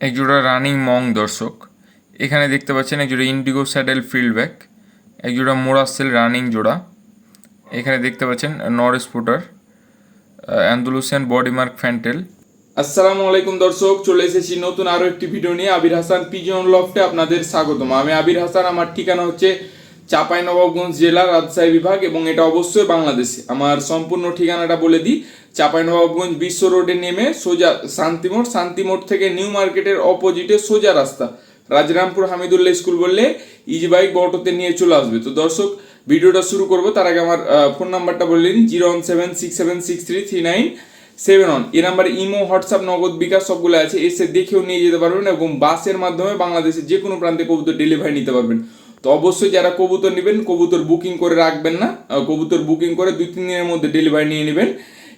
একজোড়া রানিং মং দর্শক। এখানে দেখতে পাচ্ছেন একজোড়া ইন্ডিগো স্যাডেল ফিল্ডব্যাক একজোড়া মোরাসেল রানিং জোড়া। এখানে দেখতে পাচ্ছেন নর স্পুটার অ্যান্ডুলুসিয়ান বডিমার্ক ফ্যান্টেল আসসালামু আলাইকুম দর্শক, চলে এসেছি নতুন আরও একটি ভিডিও নিয়ে। আবির হাসান পিজন লফটে আপনাদের স্বাগতম। আমি আবির হাসান, আমার ঠিকানা হচ্ছে চাঁপাইনবাবগঞ্জ জেলা রাজশাহী বিভাগ এবং এটা অবশ্যই বাংলাদেশে। আমার সম্পূর্ণ ঠিকানাটা বলে দিই চাঁপাইনবাবগঞ্জ বিশ্ব রোডে নেমে সোজা শান্তিমোড় শান্তিমোড় থেকে নিউ মার্কেটের অপোজিটে সোজা রাস্তা। রাজরামপুর হামিদুল্লাহ স্কুল বললে ইজি বাইক অটোতে নিয়ে চলে আসবে। তো দর্শক, ভিডিওটা শুরু করব। তার আগে আমার ফোন নাম্বারটা বলে দিন zero one seven six seven six three three nine seven one এই নাম্বারে ইমো, হোয়াটসঅ্যাপ, নগদ বিকাশ সবগুলো আছে। এসে দেখেও নিয়ে যেতে পারবেন এবং বাসের মাধ্যমে বাংলাদেশের যে কোনো প্রান্তে কবুতর ডেলিভারি নিতে পারবেন। তো অবশ্যই যারা কবুতর নেবেন, কবুতর বুকিং করে রাখবেন না কবুতর বুকিং করে দুই তিন দিনের মধ্যে ডেলিভারি নিয়ে নেবেন।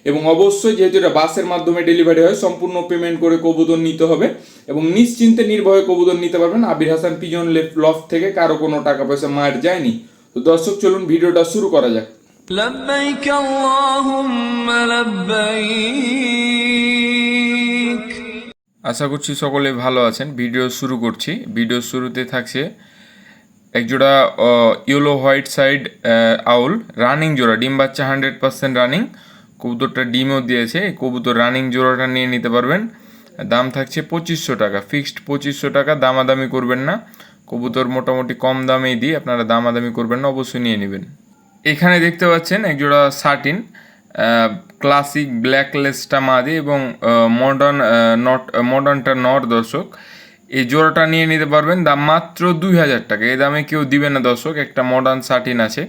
এবং অবশ্যই যেহেতু এটা বাসের মাধ্যমে ডেলিভারি হয় সম্পূর্ণ পেমেন্ট করে কবুতর নিতে হবে এবং নিশ্চিন্তে নির্ভয়ে কবুতর নিতে পারবেন আবির হাসান পিজন লফট থেকে কারো কোনো টাকা পয়সা মায়ের যায়নি তো দর্শক চলুন ভিডিওটা শুরু করা যাক لبيك اللهم لبيك আশা করছি সকলে ভালো আছেন ভিডিও শুরু করছি ভিডিও শুরুতে থাকছে একজোড়া yellow white side owl running জোড়া ডিম বাচ্চা হান্ড্রেড পার্সেন্ট রানিং কবুতরটা ডিমও দিয়েছে, এই কবুতর রানিং জোড়াটা নিয়ে নিতে পারবেন। দাম থাকছে পঁচিশশো টাকা ফিক্সড পঁচিশশো টাকা, দামাদামি করবেন না। কবুতর মোটামুটি কম দামেই দিই, আপনারা দামাদামি করবেন না, অবশ্যই নিয়ে নেবেন। এখানে দেখতে পাচ্ছেন একজোড়া সার্টিন ক্লাসিক ব্ল্যাকলেসটা মাদি এবং মডার্ন নট মডার্নটা নর দর্শক। এই জোড়াটা নিয়ে নিতে পারবেন, দাম মাত্র দুই হাজার টাকা। এই দামে কেউ দিবে না দর্শক, একটা মডার্ন সার্টিন আছে।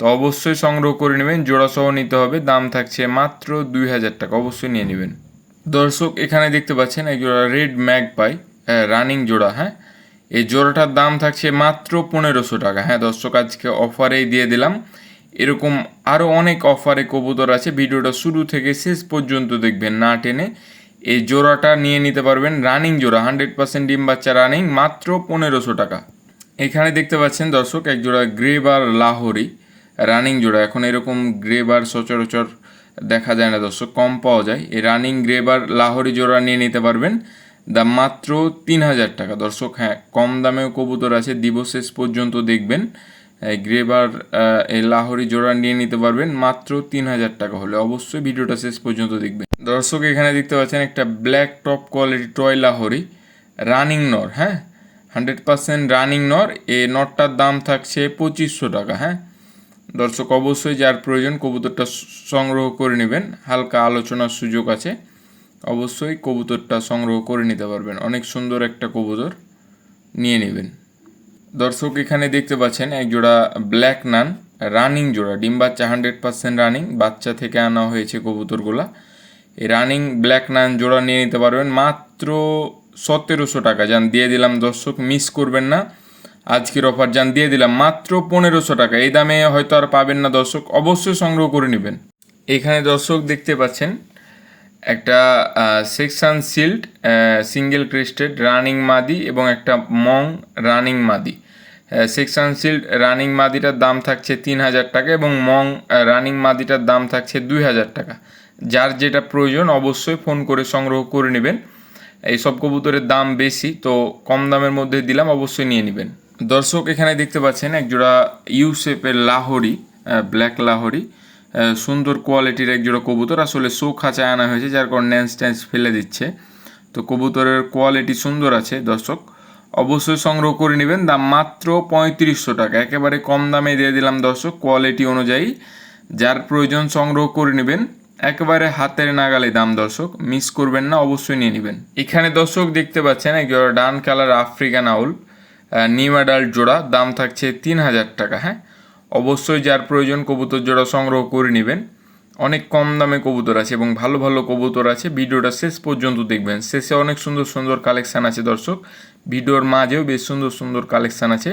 তো অবশ্যই সংগ্রহ করে নেবেন জোড়া সহ নিতে হবে, দাম থাকছে মাত্র দুই হাজার টাকা, অবশ্যই নিয়ে নেবেন। দর্শক, এখানে দেখতে পাচ্ছেন এক জোড়া রেড ম্যাগ পাই রানিং জোড়া হ্যাঁ। এই জোড়াটার দাম থাকছে মাত্র পনেরোশো টাকা হ্যাঁ দর্শক, আজকে অফারেই দিয়ে দিলাম। এরকম আরও অনেক অফারে কবুতর আছে, ভিডিওটা শুরু থেকে শেষ পর্যন্ত দেখবেন, না টেনে। এই জোড়াটা নিয়ে নিতে পারবেন, রানিং জোড়া, হান্ড্রেড পার্সেন্ট ডিম বাচ্চা রানিং, মাত্র পনেরোশো টাকা। এখানে দেখতে পাচ্ছেন দর্শক, এক জোড়া গ্রেবার লাহোরি রানিং জোড়া। এখন এরকম গ্রেবার সচরাচর দেখা যায় না দর্শক, কম পাওয়া যায়। এই রানিং গ্রেবার লাহোরি জোড়া নিয়ে নিতে পারবেন। দাম মাত্র তিন হাজার টাকা। দর্শক হ্যাঁ কম দামেও কবুতর আছে। দিবস শেষ পর্যন্ত দেখবেন। গ্রেবার এই লাহোরি জোড়া নিয়ে নিতে পারবেন মাত্র তিন হাজার টাকা হলে। অবশ্যই ভিডিওটা শেষ পর্যন্ত দেখবেন। দর্শক, এখানে দেখতে পাচ্ছেন একটা black top quality toy Lahori. Running নর হ্যাঁ? হান্ড্রেড পার্সেন্ট রানিং নর। এই নটটার দাম থাকছে পঁচিশশো টাকা হ্যাঁ? দর্শক অবশ্যই যার প্রয়োজন কবুতরটা সংগ্রহ করে নেবেন। হালকা আলোচনার সুযোগ আছে। অবশ্যই কবুতরটা সংগ্রহ করে নিতে পারবেন। অনেক সুন্দর একটা কবুতর নিয়ে নেবেন। দর্শক এখানে দেখতে পাচ্ছেন এক জোড়া ব্ল্যাক নান, রানিং জোড়া। ডিম বাচ্চা হান্ড্রেড পার্সেন্ট রানিং, বাচ্চা থেকে আনা হয়েছে কবুতরগুলা। এই রানিং ব্ল্যাক নান জোড়া নিয়ে নিতে পারবেন। মাত্র সতেরোশো টাকা। যান দিয়ে দিলাম দর্শক, মিস করবেন না। আজকের অফার যান দিয়ে দিলাম মাত্র পনেরোশো টাকা। এই দামে হয়তো আর পাবেন না দর্শক, অবশ্যই সংগ্রহ করে নেবেন। এখানে দর্শক দেখতে পাচ্ছেন, একটা Saxon shield single crested running মাদি এবং একটা মং রানিং মাদি। সেকশন সিল্ড রানিং মাদিটার দাম থাকছে তিন হাজার টাকা এবং মং রানিং মাদিটার দাম থাকছে দুই হাজার টাকা। যার যেটা প্রয়োজন অবশ্যই ফোন করে সংগ্রহ করে নেবেন। এই সব কবুতরের দাম বেশি, তো কম দামের মধ্যে দিলাম, অবশ্যই নিয়ে নেবেন। দর্শক এখানে দেখতে পাচ্ছেন একজোড়া ইউ শেপের লাহোরি ব্ল্যাক লাহোরি সুন্দর কোয়ালিটির একজোড়া কবুতর। আসলে শো খাঁচায় আনা হয়েছে, যার কারণে ন্যান্স ট্যান্স ফেলে দিচ্ছে। তো কবুতরের কোয়ালিটি সুন্দর আছে দর্শক। অবশ্যই সংগ্রহ করে নেবেন, দাম মাত্র পঁয়ত্রিশশো টাকা। একেবারে কম দামে দিয়ে দিলাম দর্শক, কোয়ালিটি অনুযায়ী। যার প্রয়োজন সংগ্রহ করে নেবেন, একেবারে হাতের নাগালে দাম দর্শক। মিস করবেন না, অবশ্যই নিয়ে নেবেন। এখানে দর্শক দেখতে পাচ্ছেন, একজোড়া dun colour African owl. New adult জোড়া, দাম থাকছে তিন হাজার টাকা হ্যাঁ? অবশ্যই যার প্রয়োজন কবুতর জোড়া সংগ্রহ করে নেবেন। অনেক কম দামে কবুতর আছে এবং ভালো ভালো কবুতর আছে। ভিডিওটা শেষ পর্যন্ত দেখবেন। শেষে অনেক সুন্দর সুন্দর কালেকশান আছে দর্শক। ভিডিওর মাঝেও বেশ সুন্দর সুন্দর কালেকশান আছে।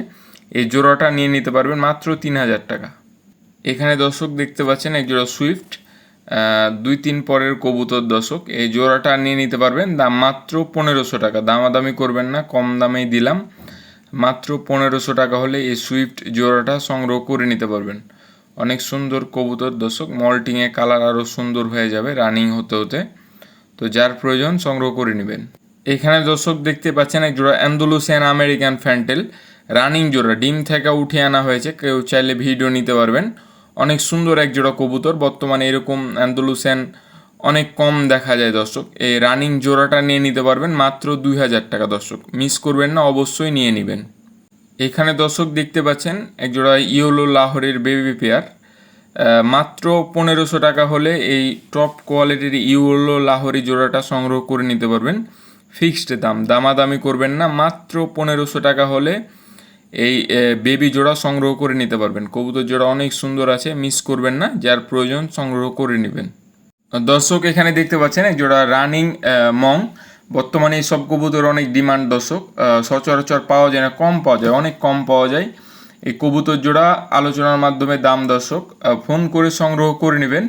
এই জোড়াটা নিয়ে নিতে পারবেন মাত্র তিন হাজার টাকা। এখানে দর্শক দেখতে পাচ্ছেন এক জোড়া সুইফট দুই তিন পরের কবুতর দর্শক। এই জোড়াটা নিয়ে নিতে পারবেন, দাম মাত্র পনেরোশো টাকা। দামাদামি করবেন না, কম দামেই দিলাম। মাত্র পনেরোশো টাকা হলে এই সুইফট জোড়াটা সংগ্রহ করে নিতে পারবেন। অনেক সুন্দর কবুতর দর্শক, মল্টিংয়ে কালার আরও সুন্দর হয়ে যাবে, রানিং হতে হতে। তো যার প্রয়োজন সংগ্রহ করে নেবেন। এখানে দর্শক দেখতে পাচ্ছেন এক জোড়া অ্যান্ডোলুসিয়ান আমেরিকান ফ্যান্টেল। রানিং জোড়া, ডিম থেকে উঠে আনা হয়েছে, কেউ চাইলে ভিডিও নিতে পারবেন। অনেক সুন্দর এক জোড়া কবুতর, বর্তমানে এরকম অ্যান্ডোলুসিয়ান অনেক কম দেখা যায় দর্শক। এই রানিং জোড়াটা নিয়ে নিতে পারবেন মাত্র দুই হাজার টাকা দর্শক। মিস করবেন না, অবশ্যই নিয়ে নেবেন। এখানে দর্শক দেখতে পাচ্ছেন একজোড়া ইয়োলো লাহোরের বেবি পেয়ার মাত্র পনেরোশো টাকা হলে এই টপ কোয়ালিটির ইয়োলো লাহোরি জোড়াটা সংগ্রহ করে নিতে পারবেন। ফিক্সড দাম, দামাদামি করবেন না, মাত্র পনেরোশো টাকা হলে এই বেবি জোড়া সংগ্রহ করে নিতে পারবেন। কবুতর জোড়া অনেক সুন্দর আছে মিস করবেন না, যার প্রয়োজন সংগ্রহ করে নেবেন। দর্শক এখানে দেখতে পাচ্ছেন এক জোড়া রানিং মং। বর্তমানে এই সব কবুতর অনেক ডিমান্ড দর্শক। সচরাচর পাওয়া যায় না, কম পাওয়া যায়, অনেক কম পাওয়া যায়। এই কবুতর জোড়া আলোচনার মাধ্যমে দাম দর্শক ফোন করে সংগ্রহ করে নেবেন।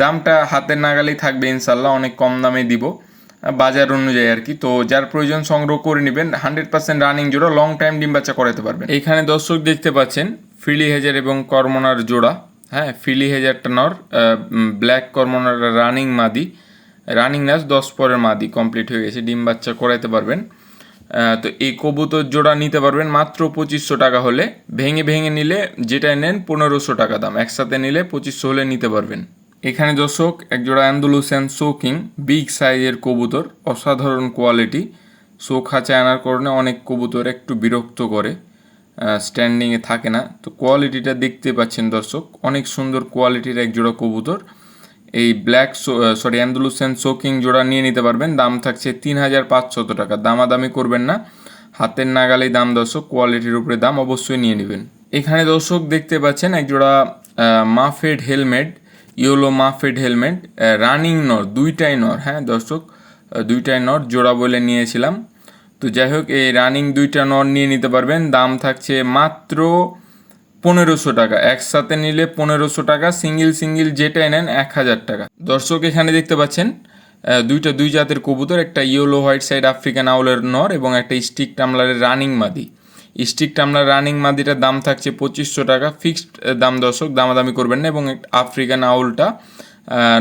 দামটা হাতের নাগালেই থাকবে ইনশাল্লাহ অনেক কম দামে দিব বাজার অনুযায়ী আর কি। তো যার প্রয়োজন সংগ্রহ করে নেবেন, হান্ড্রেড পার্সেন্ট রানিং জোড়া লং টাইম ডিম বাচ্চা করাতে পারবেন। এখানে দর্শক দেখতে পাচ্ছেন, ফিলি হেজার এবং কর্মনার জোড়া। হ্যাঁ ফিলি হেজারটা নর ব্ল্যাক কর্মনার রানিং মাদি। রানিং নাচ দশ পরের মাদি কমপ্লিট হয়ে গেছে, ডিম বাচ্চা করাইতে পারবেন। তো এই কবুতর জোড়া নিতে পারবেন মাত্র পঁচিশশো টাকা হলে। ভেঙে ভেঙে নিলে যেটাই নেন পনেরোশো টাকা দাম, একসাথে নিলে পঁচিশশো হলে নিতে পারবেন। এখানে দর্শক, এক জোড়া অ্যান্ডুলুসিয়ান সোকিং বিগ সাইজের কবুতর, অসাধারণ কোয়ালিটি। শো খাঁচা আনার কারণে অনেক কবুতর একটু বিরক্ত করে। স্ট্যান্ডিংয়ে থাকে না। তো কোয়ালিটিটা দেখতে পাচ্ছেন দর্শক, অনেক সুন্দর কোয়ালিটির এক জোড়া কবুতর। এই ব্ল্যাক সরি অ্যান্ডুলুসিয়ান সোকিং জোড়া নিয়ে নিতে পারবেন। দাম থাকছে তিন হাজার পাঁচশত টাকা। দামাদামি করবেন না। হাতের নাগালেই দাম দর্শক কোয়ালিটির উপরে দাম অবশ্যই নিয়ে নেবেন। এখানে দর্শক দেখতে পাচ্ছেন এক জোড়া muffed helmet, yellow muffed helmet running নর, দুইটাই নর হ্যাঁ দর্শক? দুইটাই নর জোড়া বলে নিয়েছিলাম। তো যাই হোক এই রানিং দুইটা নর নিয়ে নিতে পারবেন। দাম থাকছে মাত্র পনেরোশো টাকা। একসাথে নিলে পনেরোশো টাকা সিঙ্গেল সিঙ্গেল যেটাই নেন এক হাজার টাকা। দর্শক, এখানে দেখতে পাচ্ছেন দুইটা দুই জাতের কবুতর, একটা ইয়েলো হোয়াইট সাইড আফ্রিকান আউলের নর এবং একটা স্টিক টামলারের রানিং মাদি। স্টিক টামলার রানিং মাদিটার দাম থাকছে পঁচিশশো টাকা। ফিক্সড দাম দর্শক, দামাদামি করবেন না এবং আফ্রিকান আউলটা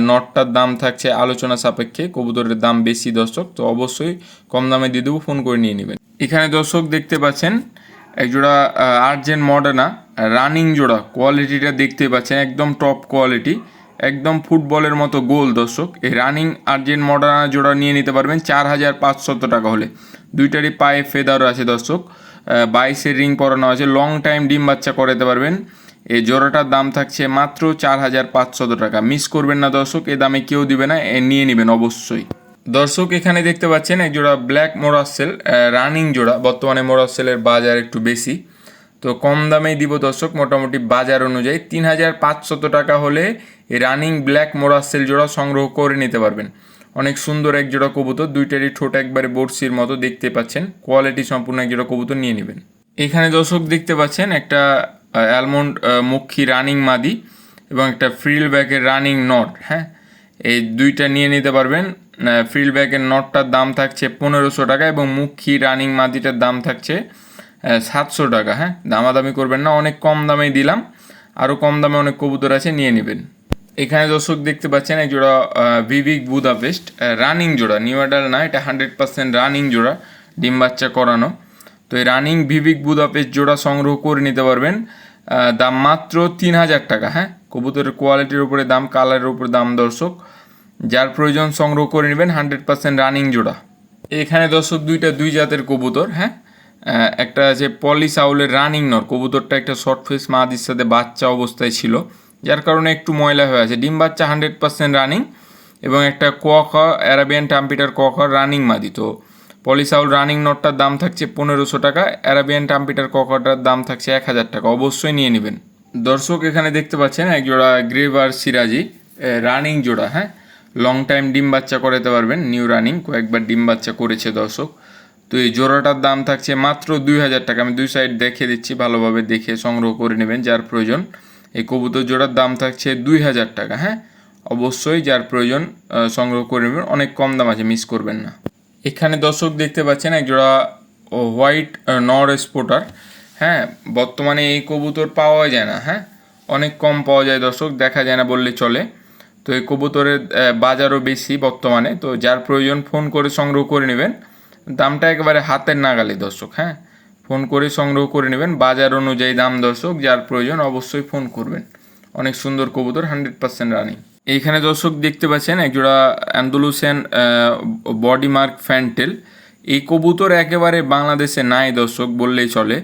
নটটার দাম থাকছে আলোচনা সাপেক্ষে, কবুতরের দাম বেশি দর্শক, তো অবশ্যই কম দামে দিয়ে দেবো, ফোন করে নিয়ে নেবেন। এখানে দর্শক দেখতে পাচ্ছেন একজোড়া আর্জেন্ট মডার্না, রানিং জোড়া, কোয়ালিটিটা দেখতে পাচ্ছেন, একদম টপ কোয়ালিটি, একদম ফুটবলের মতো গোল দর্শক। এই রানিং আর্জেন্ট মডার্না জোড়া নিয়ে নিতে পারবেন, চার হাজার পাঁচশত টাকা হলে। দুইটারই পায়ে ফেদারও আছে দর্শক বাইশের রিং পরানো আছে লং টাইম ডিম বাচ্চা করাতে পারবেন। এই জোড়াটার দাম থাকছে মাত্র চার হাজার পাঁচশত টাকা। মিস করবেন না দর্শক, এ দামে কেউ দিবে না নিয়ে নেবেন অবশ্যই। দর্শক, এখানে দেখতে পাচ্ছেন এক জোড়া ব্ল্যাক মোরাসেল রানিং জোড়া। বর্তমানে মোরাসেলের বাজার একটু বেশি। তো কম দামেই দিব দর্শক, মোটামুটি বাজার অনুযায়ী তিন হাজার পাঁচশত টাকা হলে রানিং ব্ল্যাক মোরাসেল জোড়া সংগ্রহ করে নিতে পারবেন। অনেক সুন্দর এক জোড়া কবুতর, দুইটারই ঠোঁট একবারে বড়শির মতো দেখতে পাচ্ছেন। কোয়ালিটি সম্পূর্ণ এক জোড়া কবুতর নিয়ে নেবেন। এখানে দর্শক দেখতে পাচ্ছেন একটা অ্যালমন্ড মক্ষী রানিং মাদি এবং একটা ফ্রিল ব্যাগের রানিং নট হ্যাঁ? এই দুইটা নিয়ে নিতে পারবেন। ফ্রিল ব্যাগের নটটার দাম থাকছে পনেরোশো টাকা এবং মুখী রানিং মাদিটার দাম থাকছে সাতশো টাকা হ্যাঁ? দামাদামি করবেন না, অনেক কম দামেই দিলাম। আরও কম দামে অনেক কবুতর আছে, নিয়ে নেবেন। এখানে দর্শক দেখতে পাচ্ছেন, এক জোড়া ভিভিক বুদাপেস্ট রানিং জোড়া, নিউ অ্যাডাল না, এটা হান্ড্রেড পার্সেন্ট রানিং জোড়া, ডিম বাচ্চা করানো। তো এই রানিং ভিভিক বুদাপেস্ট জোড়া সংগ্রহ করে নিতে পারবেন দাম মাত্র তিন হাজার টাকা হ্যাঁ? কবুতরের কোয়ালিটির উপরে দাম কালারের উপরে দাম দর্শক। যার প্রয়োজন সংগ্রহ করে নেবেন হান্ড্রেড পার্সেন্ট রানিং জোড়া। এখানে দর্শক দুইটা, দুই জাতের কবুতর হ্যাঁ? একটা আছে পলি সাউলের রানিং নর কবুতরটা একটা শর্ট ফেস মাদির সাথে বাচ্চা অবস্থায় ছিল, যার কারণে একটু ময়লা হয়ে আছে। ডিম বাচ্চা হান্ড্রেড পার্সেন্ট রানিং এবং একটা কোয়াকা অ্যারাবিয়ান টাম্পিটার কোয়াকা রানিং মাদি, তো পলিসাউল রানিং নটটার দাম থাকছে পনেরোশো টাকা, অ্যারাবিয়ান টাম্পিটার ককাটার দাম থাকছে এক হাজার টাকা। অবশ্যই নিয়ে নেবেন। দর্শক, এখানে দেখতে পাচ্ছেন, এক জোড়া গ্রেভার সিরাজি রানিং জোড়া হ্যাঁ? লং টাইম ডিম বাচ্চা করাতে পারবেন নিউ রানিং কয়েকবার ডিম বাচ্চা করেছে দর্শক। তো এই জোড়াটার দাম থাকছে মাত্র দুই হাজার টাকা। আমি দুই সাইড দেখে দিচ্ছি, ভালোভাবে দেখে সংগ্রহ করে নেবেন, যার প্রয়োজন। এই কবুতর জোড়ার দাম থাকছে দুই হাজার টাকা হ্যাঁ? অবশ্যই যার প্রয়োজন সংগ্রহ করে নেবেন, অনেক কম দাম আছে, মিস করবেন না। এখানে দর্শক দেখতে পাচ্ছেন এক জোড়া হোয়াইট নর স্পোটার হ্যাঁ বর্তমানে এই কবুতর পাওয়া যায় না হ্যাঁ? অনেক কম পাওয়া যায় দর্শক, দেখা যায় না বললে চলে। তো এই কবুতরের বাজারও বেশি বর্তমানে, তো যার প্রয়োজন ফোন করে সংগ্রহ করে নেবেন। দামটা একেবারে হাতের নাগালে দর্শক হ্যাঁ? ফোন করে সংগ্রহ করে নেবেন, বাজার অনুযায়ী দাম দর্শক, যার প্রয়োজন অবশ্যই ফোন করবেন। অনেক সুন্দর কবুতর হান্ড্রেড পার্সেন্ট রানিং এইখানে দর্শক দেখতে পাচ্ছেন, একজোড়া অ্যান্ডোলুসিয়ান বডি মার্ক ফ্যান্টেল। এই কবুতর একেবারে বাংলাদেশে নাই দর্শক, বললেই চলে।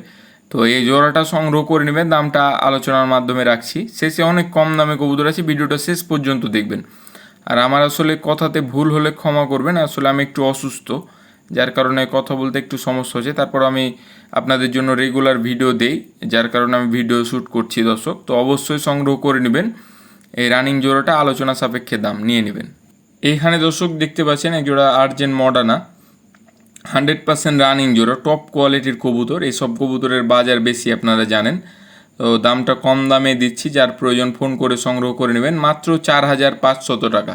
তো এই জোড়াটা সংগ্রহ করে নেবেন, দামটা আলোচনার মাধ্যমে রাখছি। শেষে অনেক কম দামে কবুতর আছে, ভিডিওটা শেষ পর্যন্ত দেখবেন। আর আমার আসলে কথাতে ভুল হলে ক্ষমা করবেন, আসলে আমি একটু অসুস্থ, যার কারণে কথা বলতে একটু সমস্যা হচ্ছে। তারপর আমি আপনাদের জন্য রেগুলার ভিডিও দেই, যার কারণে আমি ভিডিও শ্যুট করছি দর্শক। তো অবশ্যই সংগ্রহ করে নেবেন। এই রানিং জোড়াটা আলোচনা সাপেক্ষে দাম, নিয়ে নেবেন। এইখানে দর্শক দেখতে পাচ্ছেন এক জোড়া argent Modena hundred percent running জোড়া টপ কোয়ালিটির কবুতর। এইসব কবুতরের বাজার বেশি আপনারা জানেন। তো দামটা কম দামে দিচ্ছি, যার প্রয়োজন ফোন করে সংগ্রহ করে নেবেন। মাত্র চার হাজার পাঁচশত টাকা।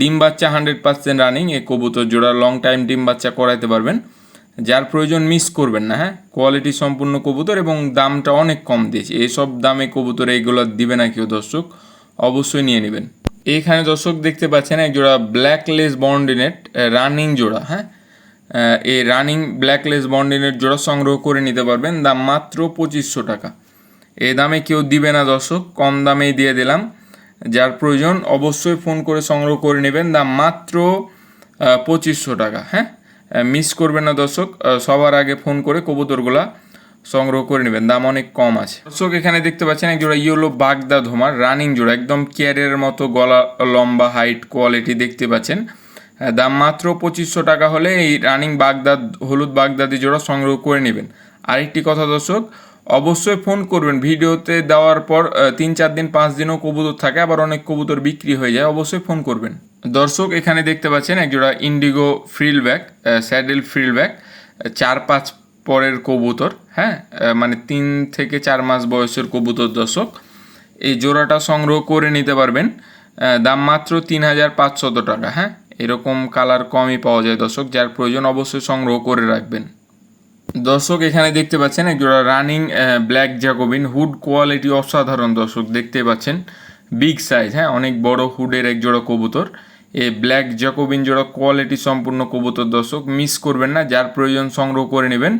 ডিম বাচ্চা হান্ড্রেড পার্সেন্ট রানিং এই কবুতর জোড়া লং টাইম ডিম বাচ্চা করাইতে পারবেন। যার প্রয়োজন মিস করবেন না হ্যাঁ? কোয়ালিটি সম্পূর্ণ কবুতর এবং দামটা অনেক কম দিয়েছি। এইসব দামে কবুতর এইগুলো দিবে না কেউ, দর্শক। অবশ্যই নিয়ে নেবেন। এইখানে দর্শক দেখতে পাচ্ছেন এক জোড়া ব্ল্যাক লেস বন্ডিনেট রানিং জোড়া হ্যাঁ? এই রানিং ব্ল্যাক লেস বন্ডিনেট জোড়া সংগ্রহ করে নিতে পারবেন, দাম মাত্র পঁচিশশো টাকা। এ দামে কেউ দিবে না দর্শক, কম দামেই দিয়ে দিলাম। যার প্রয়োজন অবশ্যই ফোন করে সংগ্রহ করে নেবেন, দাম মাত্র পঁচিশশো টাকা হ্যাঁ? মিস করবেন না দর্শক সবার আগে ফোন করে কবুতরগুলা সংগ্রহ করে নেবেন, দাম অনেক কম আছে। দর্শক, এখানে দেখতে পাচ্ছেন এক জোড়া ইয়েলো বাগদা ধোমার রানিং জোড়া, একদম কেয়ারের মতো, গলা লম্বা হাইট কোয়ালিটি দেখতে পাচ্ছেন। দাম মাত্র পঁচিশশো টাকা হলে এই রানিং বাগদাদ হলুদ বাগদাদি জোড়া সংগ্রহ করে নেবেন। আরেকটি কথা দর্শক, অবশ্যই ফোন করবেন। ভিডিওতে দেওয়ার পর তিন চার দিন, পাঁচ দিনও কবুতর থাকে, আবার অনেক কবুতর বিক্রি হয়ে যায়, অবশ্যই ফোন করবেন। দর্শক, এখানে দেখতে পাচ্ছেন একজোড়া indigo frillback saddle frillback চার পাঁচ পরের কবুতর। হ্যাঁ মানে তিন থেকে চার মাস বয়সের কবুতর দর্শক, এই জোড়াটা সংগ্রহ করে নিতে পারবেন দাম মাত্র তিন হাজার পাঁচশত টাকা হ্যাঁ? এরকম কালার কমই পাওয়া যায় দর্শক, যার প্রয়োজন অবশ্যই সংগ্রহ করে রাখবেন। দর্শক, এখানে দেখতে পাচ্ছেন একজোড়া running black Jacobin hood quality অসাধারণ দর্শক, দেখতে পাচ্ছেন বিগ সাইজ হ্যাঁ? অনেক বড় হুডের এক জোড়া কবুতর। এই ব্ল্যাক জ্যাকোবিন জোড়া কোয়ালিটি সম্পূর্ণ কবুতর দর্শক মিস করবেন না, যার প্রয়োজন সংগ্রহ করে নেবেন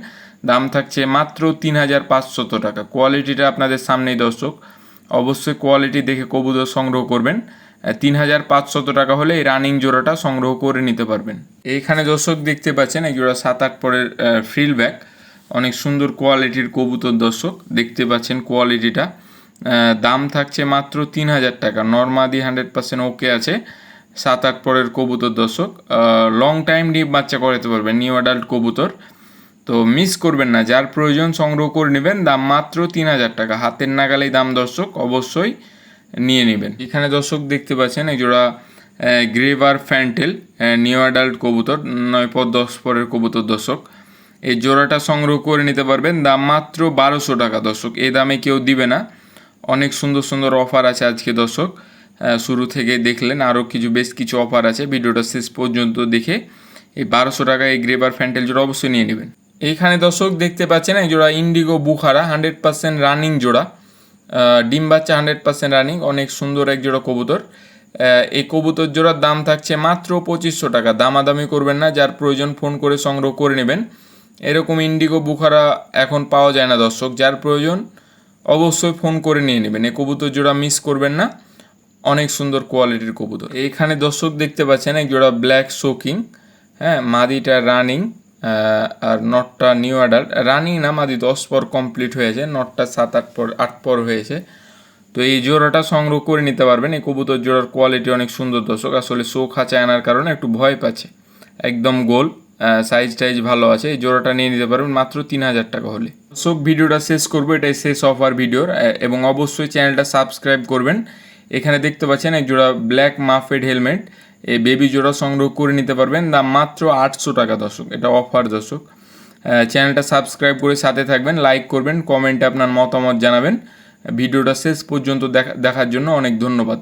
দাম থাকছে মাত্র তিন হাজার পাঁচশত টাকা। কোয়ালিটিটা আপনাদের সামনেই দর্শক। অবশ্যই কোয়ালিটি দেখে কবুতর সংগ্রহ করবেন। তিন হাজার পাঁচশত টাকা হলে এই রানিং জোড়াটা সংগ্রহ করে নিতে পারবেন। এইখানে দর্শক দেখতে পাচ্ছেন, এই জোড়া সাত আট পরের ফ্রিল ব্যাগ অনেক সুন্দর কোয়ালিটির কবুতর দর্শক, দেখতে পাচ্ছেন কোয়ালিটিটা। দাম থাকছে মাত্র তিন হাজার টাকা। নর্মাদি হান্ড্রেড পার্সেন্ট ওকে আছে। সাত আট পরের কবুতর দর্শক। লং টাইম ডিপ বাচ্চা করাতে পারবেন নিউ অ্যাডাল্ট কবুতর। তো মিস করবেন না, যার প্রয়োজন সংগ্রহ করে নেবেন, দাম মাত্র তিন হাজার টাকা। হাতের নাগালেই দাম দর্শক অবশ্যই নিয়ে নেবেন। এখানে দর্শক দেখতে পাচ্ছেন, এই জোড়া গ্রেভার ফ্যান্টেল নিউ অ্যাডাল্ট কবুতর, নয় পর দশ পরের কবুতর দর্শক। এই জোড়াটা সংগ্রহ করে নিতে পারবেন, দাম মাত্র বারোশো টাকা দর্শক। এই দামে কেউ দিবে না। অনেক সুন্দর সুন্দর অফার আছে আজকে দর্শক। শুরু থেকে দেখলেন আরও কিছু, বেশ কিছু অফার আছে। ভিডিওটা শেষ পর্যন্ত দেখে এই বারোশো টাকা এই গ্রেভার ফ্যান্টেল জোড়া অবশ্যই নিয়ে নেবেন। এইখানে দর্শক দেখতে পাচ্ছেন, এই জোড়া indigo Bukhara hundred percent running জোড়া। ডিম বাচ্চা হান্ড্রেড পার্সেন্ট রানিং অনেক সুন্দর এক জোড়া কবুতর। এই কবুতর জোড়ার দাম থাকছে মাত্র পঁচিশশো টাকা। দামাদামি করবেন না, যার প্রয়োজন ফোন করে সংগ্রহ করে নেবেন। এরকম ইন্ডিগো বুখারা এখন পাওয়া যায় না দর্শক, যার প্রয়োজন অবশ্যই ফোন করে নিয়ে নেবেন। এই কবুতর জোড়া মিস করবেন না, অনেক সুন্দর কোয়ালিটির কবুতর। এখানে দর্শক দেখতে পাচ্ছেন, এক জোড়া ব্ল্যাক শোকিং হ্যাঁ মাদিটা রানিং আর নটটা নিউ অ্যাডাল্ট রানিং না, মাদি দশ পর কমপ্লিট হয়েছে, নটটা সাত, আট পর আট পর হয়েছে। তো এই জোড়াটা সংগ্রহ করে নিতে পারবেন। এই কবুতর জোড়ার কোয়ালিটি অনেক সুন্দর দর্শক। আসলে শো খাঁচা আনার কারণে একটু ভয় পাচ্ছে। একদম গোল সাইজ টাইজ ভালো আছে। এই জোড়াটা নিয়ে নিতে পারবেন মাত্র তিন হাজার টাকা হলে। সো ভিডিওটা শেষ করব। এটাই শেষ অফার ভিডিওর। এবং অবশ্যই চ্যানেলটা সাবস্ক্রাইব করবেন। এখানে দেখতে পাচ্ছেন এক জোড়া ব্ল্যাক মাফেড হেলমেট এই বেবি জোড়া সংগ্রহ করে নিতে পারবেন। দাম মাত্র আটশো টাকা দর্শক, এটা অফার দর্শক। চ্যানেলটা সাবস্ক্রাইব করে সাথে থাকবেন লাইক করবেন কমেন্টে আপনার মতামত জানাবেন। ভিডিওটা শেষ পর্যন্ত দেখা দেখার জন্য অনেক ধন্যবাদ।